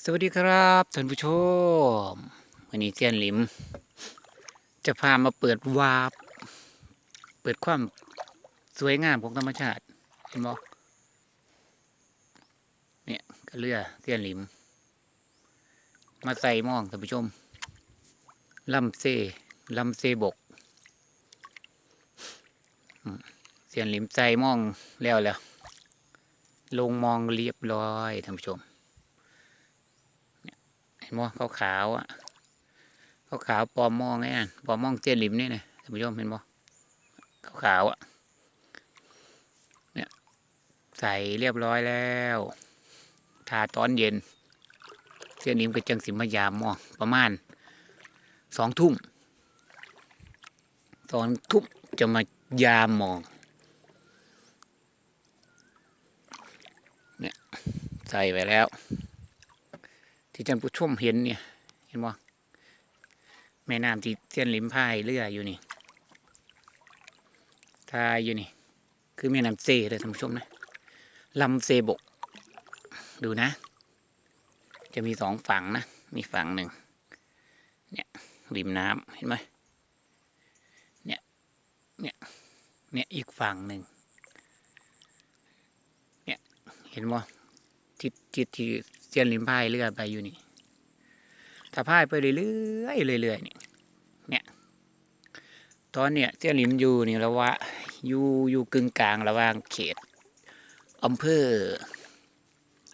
สวัสดีครับท่านผู้ชมวันนี้เซียนหลิม จะพามาเปิดวาร์ปเปิดความสวยงามของธรรมชาติเห็นบ่เนี่ยก็เรือเซียนหลิม มาใส่หมองท่านผู้ชมลำเซลำเซบกเซียนหลิมใส่หมองแล้วแล้ว ลงมองเรียบร้อยท่านผู้ชม เห็นบ่ขาวขาวอะขาวขาวปอมมองไงอะปอมมองเจนลิมนี่นะท่านผู้ชมเห็นบ่ขาวขาวอะเนี่ยใส่เรียบร้อยแล้วทาตอนเย็นเจนลิมก็จังสิมายามมองประมาณสองทุ่มสองทุ่มจะมายามมองเนี่ยใส่ไปแล้ว ที่ท่านผู้ชมเห็นเนี่ย เห็นบ่แม่น้ำที่เส้นลิมพายเรืออยู่นี่ทายอยู่นี่ คือแม่น้ำเซเลยท่านผู้ชมนะลำเซบก ดูนะ จะมีสองฝั่งนะมีฝั่งหนึ่งเนี่ยริมน้ำเห็นไหมเนี่ยเนี่ยเนี่ยอีกฝั่งหนึ่งเนี่ยเห็นบ่ทิศทิศที่ เส้นริมพายเรือไปอยู่นี่ ถ้าพายไปเรื่อยๆเรื่อยๆนี่เนี่ยตอนเนี้ยเส้นริมอยู่นี่ระว่าอยู่อยู่กึ่งกลางระหว่างเขตอำเภอ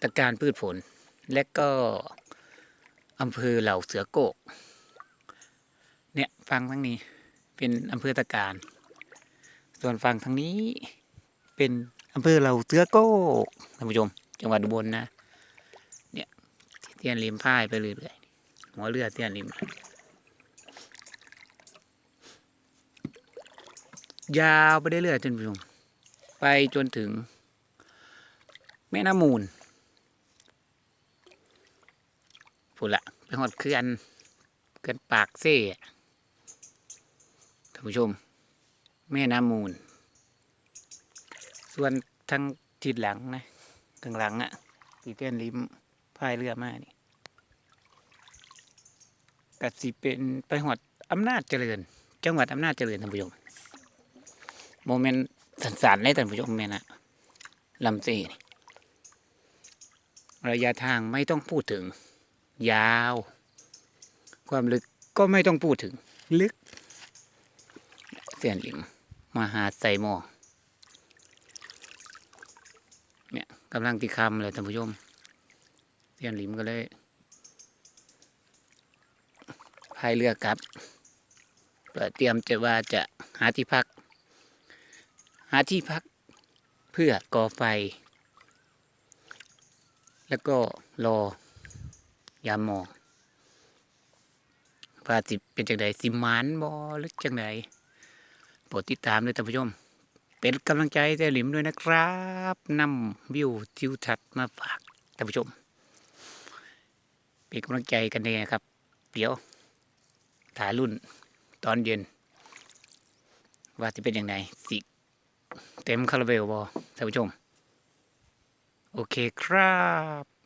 ตะการพืชผล และก็อำเภอเหล่าเสือโกก เนี่ยฟังทั้งนี้เป็นอำเภอตะการ ส่วนฝั่งทางนี้เป็นอำเภอเหล่าเสือโกกท่านผู้ชม จังหวัดอุบลนะเนี่ย เตียนริมพายไปเรื่อยๆหัวเรือเตียนริมยาวไปเรื่อยๆท่านผู้ชมไปจนถึง แม่น้ำมูลพูดละไปหอดเขื่อนเขื่อนปากเซ่ท่านผู้ชม แม่น้ำมูล ส่วนทางทิศหลังนะข้างหลังอะที่เต้นริมพายเรือมานี่ กสิเป็นไปหอดอำนาจเจริญ จังหวัดอำนาจเจริญท่านผู้ชมโมเมนต์สันๆเลยท่านผู้ชมแม่นะลำซีนี่ระยะทางไม่ต้องพูดถึง ยาว ความลึกก็ไม่ต้องพูดถึง ลึก เสียนลิมมาหาใส่หมอเนี่ยกำลังตีคำเลยท่านผู้ชมเตียนหลิมก็เลย พายเรือกลับเปิดเตรียมจะว่าจะหาที่พัก หาที่พักเพื่อก่อไฟ แล้วก็รอยามหมองว่าสิเป็นจังไดสิหมานบอหรือจังไดโปรดติดตามเลยท่านผู้ชม เป็นกำลังใจแต่หลิมด้วยนะครับนำวิวทิวทัศน์มาฝากท่านผู้ชม เป็นกำลังใจกันเองครับ เดี๋ยว ถ่ายรุ่นตอนเย็น ว่าจะเป็นอย่างไรสิ เต็มคาราเบลบอท่านผู้ชม โอเคครับ